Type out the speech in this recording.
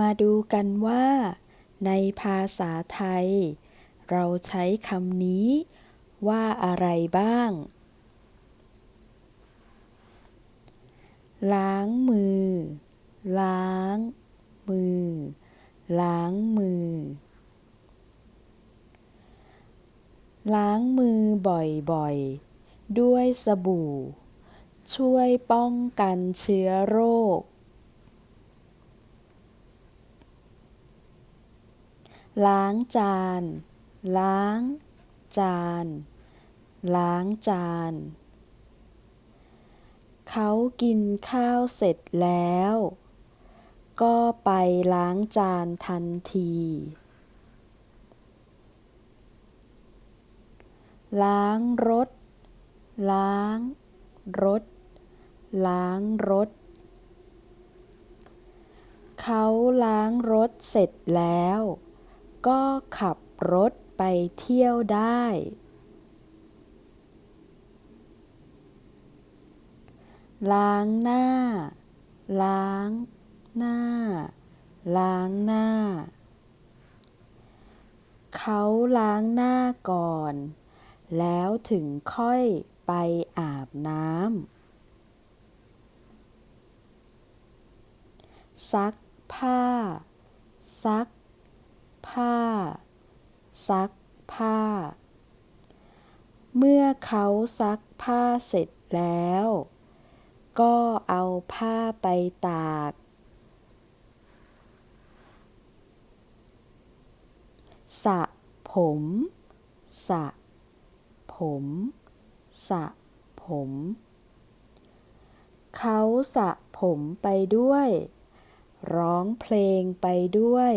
มาดูกันว่า ในภาษาไทย เราใช้คำนี้ ว่าอะไรบ้าง ล้างมือ ล้าง มือ ล้างมือ ล้างมือบ่อยๆ ด้วยสบู่ ช่วยป้องกันเชื้อโรค ล้างจาน ล้าง จาน ล้างจาน เขากินข้าวเสร็จแล้ว ก็ไปล้างจานทันที ล้างรถ ล้าง รถ ล้างรถ เขาล้างรถเสร็จแล้ว ก็ขับรถไปเที่ยวได้ ล้างหน้า ล้าง หน้า ล้างหน้า เขาล้างหน้าก่อน แล้วถึงค่อยไปอาบน้ำซักผ้า ซัก ผ้า ซักผ้า เมื่อเขาซักผ้าเสร็จแล้ว ก็เอาผ้าไปตาก สระผม สระผม สระผม เขาสระผมไปด้วย ร้องเพลงไปด้วย